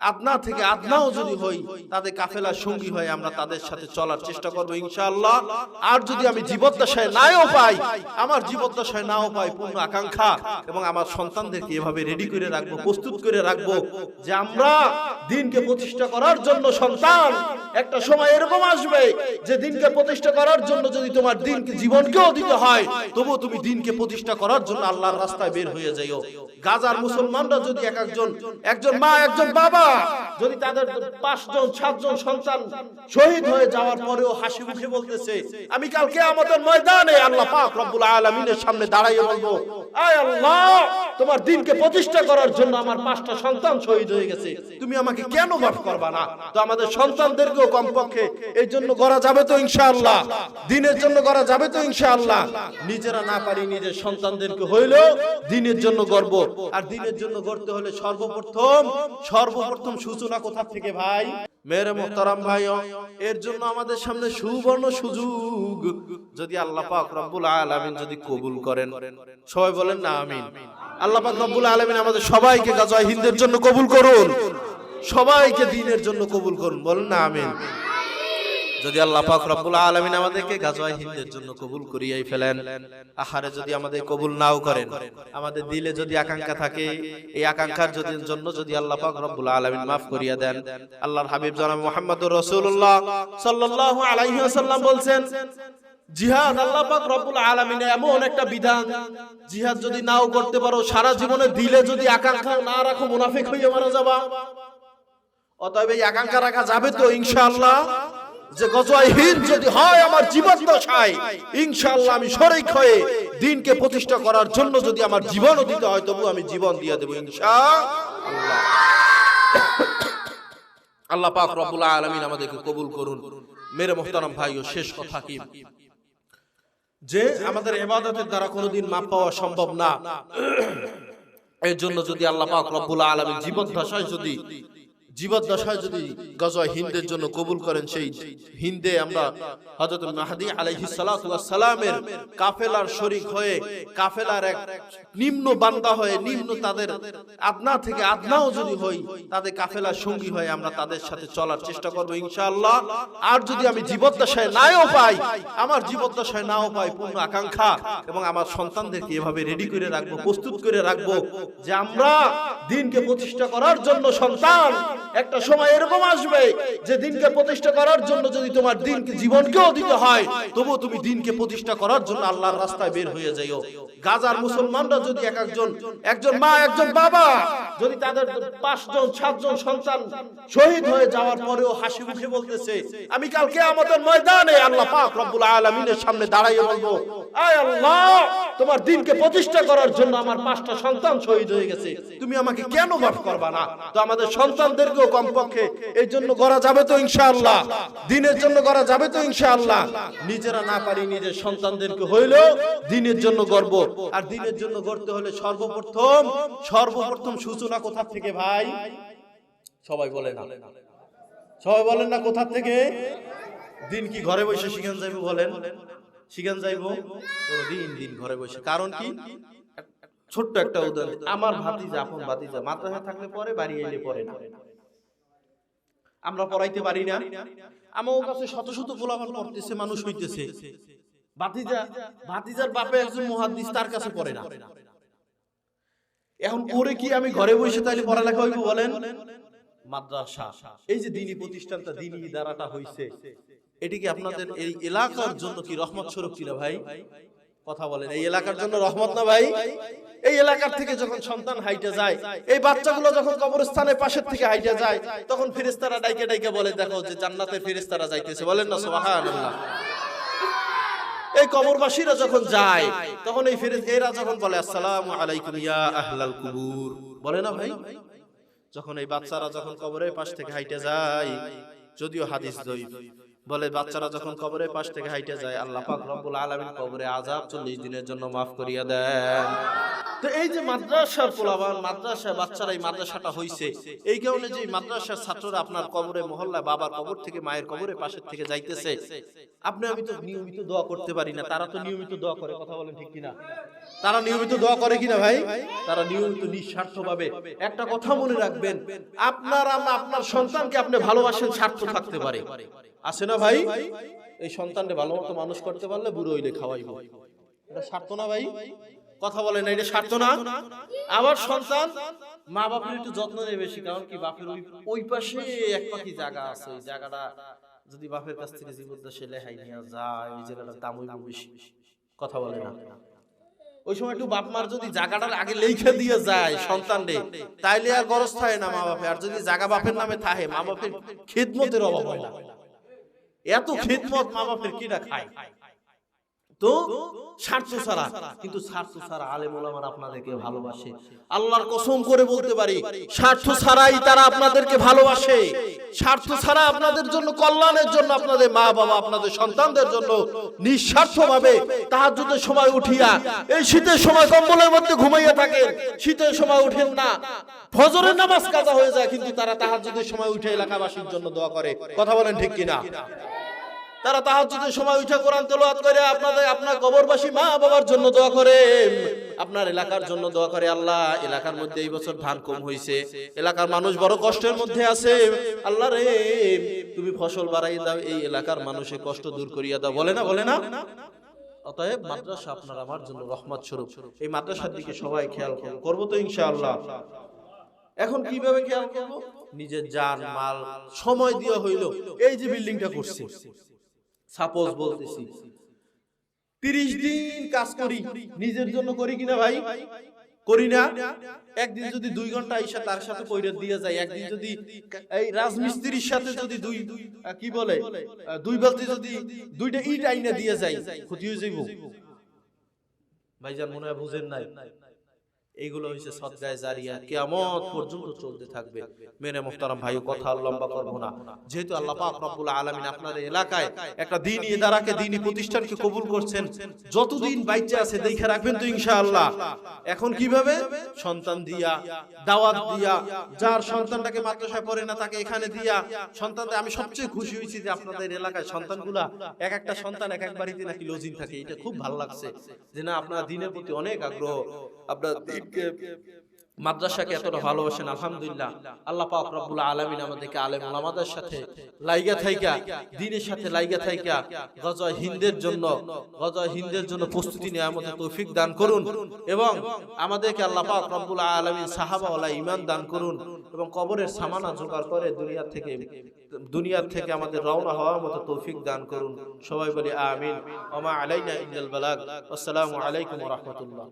আদনা থেকে আদনাও যদি হই তাদের কাফেলার সঙ্গী হয়ে আমরা তাদের সাথে চলার চেষ্টা করব ইনশাআল্লাহ। আর যদি আমি জীবদ্দশায় নাও পাই আমার জীবদ্দশায় নাও পাই পূর্ণ আকাঙ্ক্ষা এবং আমার সন্তানদেরকে এভাবে রেডি করে রাখব প্রস্তুত করে রাখব যে আমরা দিনকে প্রতিষ্ঠা করার জন্য সন্তান একটা সময় এরকম আসবে যে দিনকে প্রতিষ্ঠা করার জন্য যদি তোমার দিনকে জীবনকেও দিতে হয় তবু তুমি দিনকে প্রতিষ্ঠা করার জন্য আল্লাহর রাস্তায় বের হয়ে যাইও গাজার মুসলমানরা যদি এক একজন একজন মা একজন বাবা Roma. যদি তাদের পাঁচজন, সাতজন সন্তান শহীদ হয়ে যাওয়ার পরেও হাসি মুখে বলতেছে, আমি কালকে আমাদের ময়দানে আল্লাহ পাক রব্বুল আলামিনের সামনে দাঁড়াইয়ে বলব, আয় আল্লাহ, তোমার দিনকে প্রতিষ্ঠা করার জন্য আমার পাঁচটা সন্তান শহীদ হয়ে গেছে। তুমি আমাকে কেন মাফ করবা না? তো আমাদের সন্তানদেরকেও কমপক্ষে এই জন্য করা যাবে তো ইনশাআল্লাহ। দিনের জন্য করা যাবে তো ইনশাআল্লাহ। নিজেরা না পারি নিজের সন্তানদেরকে হইলেও দিনের জন্য গর্ব আর দিনের জন্য গড়তে হলে সর্বপ্রথম সর্বপ্রথম সূচনা কোথা থেকে ভাই? মেরে মোহতারাম ভাই এর জন্য আমাদের সামনে সুবর্ণ সুযোগ। যদি আল্লাহ পাক রব্বুল আলামিন যদি কবুল করেন। সবাই বলেন না, আমিন। আল্লাহ পাক রব্বুল আলামিন আমাদের সবাইকে গাজয় হিন্দের জন্য কবুল করুন। সবাইকে দিনের জন্য কবুল করুন। বলেন না, আমিন। যদি আল্লাহ পাক রব্বুল আলামিন আমাদেরকে গাজওয়া হিন্দের জন্য কবুল করিয়াই ফেলেন, আহারে যদি আমাদের কবুল নাও করেন, আমাদের দিলে যদি আকাঙ্ক্ষা থাকে, এই আকাঙ্ক্ষার যদি জন্য যদি আল্লাহ পাক রব্বুল আলামিন মাফ করিয়া দেন, আল্লাহর হাবিব জনাব মুহাম্মদুর রাসূলুল্লাহ সাল্লাল্লাহু আলাইহি ওয়াসাল্লাম বলছেন, জিহাদ আল্লাহ পাক রব্বুল আলামিন এমন একটা বিধান, জিহাদ যদি নাও করতে পারো, সারা জীবনে দিলে যদি আকাঙ্ক্ষা না রাখো, মুনাফিক হয়ে মারা যাবা। অতএব এই আকাঙ্ক্ষা রাখা যাবে তো, ইনশাআল্লাহ। যে গজওয়াই হিন্দ যদি হয়, আমার জীবন দশায়, ইনশাআল্লাহ আমি শরিক হয়ে দিনকে প্রতিষ্ঠা করার জন্য যদি আমার জীবনও দিতে হয়, তবু আমি জীবন দিয়ে দেবো ইনশাআল্লাহ। আল্লাহ পাক রব্বুল আলামিন আমাদেরকে কবুল করুন। মেরে মোহতারাম ভাই, ও শেষ কথা কি? যে আমাদের ইবাদতের দ্বারা কোনোদিন মাপ পাওয়া সম্ভব না। এর জন্য যদি আল্লাহ পাক রব্বুল আলামিন জীবদ্দশায় যদি জীবদ্দশায় যদি গজওয়া হিন্দের জন্য কবুল করেন সেই হিন্দে আমরা হযরত মাহদি ওয়াস সালামের কাফেলার শরীক হয়ে কাফেলার এক নিম্ন বান্দা হয়ে নিম্ন তাদের আদনা থেকে আদনাও যদি হই তাদের কাফেলার সঙ্গী হয়ে আমরা তাদের সাথে চলার চেষ্টা করব ইনশাআল্লাহ। আর যদি আমি জীবদ্দশায় নাও পাই আমার জীবদ্দশায় নাও পাই পূর্ণ আকাঙ্ক্ষা এবং আমার সন্তানদেরকে এভাবে রেডি করে রাখব প্রস্তুত করে রাখব যে আমরা দিনকে প্রতিষ্ঠা করার জন্য সন্তান একটা সময় এরকম আসবে যে দিনকে প্রতিষ্ঠা করার জন্য যদি তোমার দিনকে জীবনকেও দিতে হয় তবু তুমি দিনকে প্রতিষ্ঠা করার জন্য আল্লাহর রাস্তায় বের হয়ে যাইও। গাজার মুসলমানরা যদি এক একজন একজন মা, একজন বাবা, যদি তাদের পাঁচজন, সাতজন সন্তান শহীদ হয়ে যাওয়ার পরেও হাসি মুখে বলতেছে, আমি কালকে আমাদের ময়দানে আল্লাহ পাক রব্বুল আলামিনের সামনে দাঁড়াইয়ে বলব, আয় আল্লাহ, তোমার দিনকে প্রতিষ্ঠা করার জন্য আমার পাঁচটা সন্তান শহীদ হয়ে গেছে। তুমি আমাকে কেন মাফ করবা না? তো আমাদের সন্তানদেরকেও কমপক্ষে। এই জন্য করা যাবে তো ইনশাআল্লাহ। দিনের জন্য করা যাবে তো ইনশাআল্লাহ। নিজেরা না পারি নিজের সন্তানদেরকে হইলেও দিনের জন্য গর্ব আর দিনের জন্য গড়তে হলে সর্বপ্রথম সর্বপ্রথম সূচনা কোথা থেকে ভাই? সবাই বলে না। সবাই বলেন না কোথা থেকে? দিন কি ঘরে বসে বলেন? দিন দিন ঘরে বসে। কারণ কি? ছোট্ট একটা উদাহরণ। আমার ভাতিজা, আপন ভাতিজা থাকলে পরে, বাড়ি এলে পরে না। আমরা পড়াইতে পারি না। আমার কাছে শত শত গোলাপান পড়তেছে, মানুষ হইতেছে। ভাতিজা, ভাতিজার বাপে একজন মুহাদ্দিস, তার কাছে পড়ে না। এখন করে কি আমি ঘরে বসে তাইলে পড়ালেখা হইব বলেন? মাদ্রাসা। এই যে দিনী প্রতিষ্ঠানটা, দিনী দ্বারাটা হইছে, এটি কি আপনাদের এই এলাকার জন্য কি রহমত স্বরূপ ছিল ভাই? কথা বলেন। এই এলাকার জন্য রহমত না ভাই? এই এলাকার থেকে যখন সন্তান হাইটে যায় এই বাচ্চাগুলো যখন কবরস্থানের পাশের থেকে হাইটে যায় তখন ফেরেশতারা ডাইকে ডাইকে বলে দেখো যে জান্নাতের ফেরেশতারা যাইতেছে। বলেন না সুবহানাল্লাহ। এই কবরবাসীরা যখন যায় তখন এই ফেরেশ এরা যখন বলে আসসালামু আলাইকুম ইয়া আহলাল কুবুর। বলে না ভাই? যখন এই বাচ্চারা যখন কবরের পাশ থেকে হাইটে যায় যদিও হাদিস দইফ বলে বাচ্চারা যখন কবরের পাশ থেকে হাইটে যায় আল্লাহ পাক রব্বুল আলামিন কবরে আযাব 40 দিনের জন্য মাফ করিয়া দেন। তো এই যে মাদ্রাসার পোলাবান মাদ্রাসা বাচ্চারা এই মাদ্রাসাটা হইছে, এই কারণে যে মাদ্রাসার ছাত্ররা আপনার কবরে মহল্লায় বাবার কবর থেকে মায়ের কবরে পাশের থেকে যাইতেছে, আপনি আমি তো নিয়মিত দোয়া করতে পারি না, তারা তো নিয়মিত দোয়া করে, কথা বলেন ঠিক কিনা? তারা নিয়মিত দোয়া করে কিনা ভাই? তারা নিয়মিত নিঃস্বার্থ ভাবে একটা কথা মনে রাখবেন, আপনার আম- আপনার সন্তানকে আপনি ভালোবাসেন, স্বার্থ থাকতে পারে। আছে না ভাই? এই সন্তানকে ভালো মতো মানুষ করতে পারলে বুড়ো হইলে খাওয়াইবো। এটা স্বার্থ না ভাই? কথা বলেন না, এটা স্বার্থ না। আবার সন্তান মা বাপের একটু যত্ন নেবে বেশি, কারণ কি বাপের ওই ওই পাশে এক পাখি জায়গা আছে, ওই জায়গাটা যদি বাপের কাছ থেকে জীবদ্দশে লেহাই নিয়ে যায়, ওই জায়গাটার দাম হইব বেশি। কথা বলে না। ওই সময় একটু বাপ মার যদি জায়গাটার আগে লেখা দিয়ে যায়, সন্তান রে, তাইলে আর গরজ থাকে না মা বাপে আর যদি জায়গা বাপের নামে থাকে মা বাপের খিদমতের অভাব হয় না। এত খিদমত মা বাপের কিনা খায়? তো স্বার্থ ছাড়া, কিন্তু স্বার্থ ছাড়া আপনাদেরকে ভালোবাসে। আল্লাহর কসম করে বলতে পারি, স্বার্থ ছাড়াই তারা আপনাদেরকে ভালোবাসে। স্বার্থ ছাড়া আপনাদের জন্য, কল্যাণের জন্য আপনাদের মা বাবা, আপনাদের সন্তানদের জন্য নিঃস্বার্থ ভাবে তাহাজ্জুদের সময় উঠিয়া, এই শীতের সময় কম্বলের মধ্যে ঘুমাইয়া থাকেন। শীতের সময় উঠেন না। ফজরের নামাজ কাজা হয়ে যায়, কিন্তু তারা তাহাজ্জুদের সময় উঠে এলাকাবাসীর জন্য দোয়া করে। কথা বলেন ঠিক কিনা? তারা তাহাজ্জুদের সময় উঠে কোরআন তেলাওয়াত করে, আপনাদের, আপনার কবরবাসী মা বাবার জন্য দোয়া করে, আপনার এলাকার জন্য দোয়া করে, আল্লাহ, এলাকার মধ্যে এই বছর ধান কম হইছে, এলাকার মানুষ বড় কষ্টের মধ্যে আছে, আল্লাহ রে, তুমি ফসল বাড়াই দাও, এই এলাকার মানুষের কষ্ট দূর করিয়া দাও, বলে না বলে না? অতএব মাদ্রাসা আপনার আমার জন্য রহমত স্বরূপ। এই মাদ্রাসার দিকে সবাই খেয়াল করব তো ইনশাআল্লাহ। এখন কীভাবে খেয়াল করব? নিজের জান, মাল, সময় দেওয়া হইল, এই যে বিল্ডিংটা করছে। সাপোজ বলতেছি। তিরিশ দিন কাজ করি নিজের জন্য করি কিনা ভাই? করি না। একদিন যদি দুই ঘণ্টা আইসা তার সাথে পৈরত দিয়ে যায় একদিন যদি এই রাজমিস্ত্রির সাথে যদি দুই কি বলে? দুই বালতি যদি দুইটা ইট আইনা দিয়ে যায় ক্ষতি হয়ে যাইব। ভাইজান মনে হয় বুঝেন নাই। এইগুলো হচ্ছে সদগায় জারিয়া। কিয়ামত পর্যন্ত চলতে থাকবে। মেরে মুহতারাম ভাই কথা লম্বা করব না। যেহেতু আল্লাহ পাক রব্বুল আলামিন আপনাদের এলাকায় একটা দ্বীনি ইদারাকে দ্বীনি প্রতিষ্ঠানকে কবুল করছেন। যতদিন বাইচে আছে দেখে রাখবেন তো ইনশাআল্লাহ। এখন কীভাবে? সন্তান দিয়া দাওয়াত দিয়া যার সন্তানটাকে মাদ্রাসায় পড়ে না তাকে এখানে দিয়া সন্তানদের আমি সবচেয়ে খুশি হয়েছি যে আপনাদের এলাকায় সন্তানগুলা এক একটা সন্তান এক এক বাড়িতে নাকি লজিং থাকে। এটা খুব ভালো লাগছে। যে না আপনার দিনের প্রতি অনেক আগ্রহ আপনার মাদ্রাসাকে এতটা ভালোবাসেন, আলহামদুলিল্লাহ। আল্লাহ পাক রব্বুল আলামিন আমাদেরকে আলেম ওলামাদের সাথে লাইগা থাইকা সাথে লাইগা থাইকা গজা হিন্দের জন্য গজা হিন্দের জন্য প্রস্তুতি মতো তৌফিক দান করুন এবং আমাদেরকে আল্লাহ পাক রব্বুল আলামিন সাহাবা ওয়ালা দান করুন এবং কবরের সামানা জোগাড় করে দুনিয়া থেকে, দুনিয়ার থেকে আমাদের রওনা হওয়ার মতো তৌফিক দান করুন। সবাই বলি আমিন। ওমা আলাইনা আসসালামু আলাইকুম রাহমাতুল্লাহ।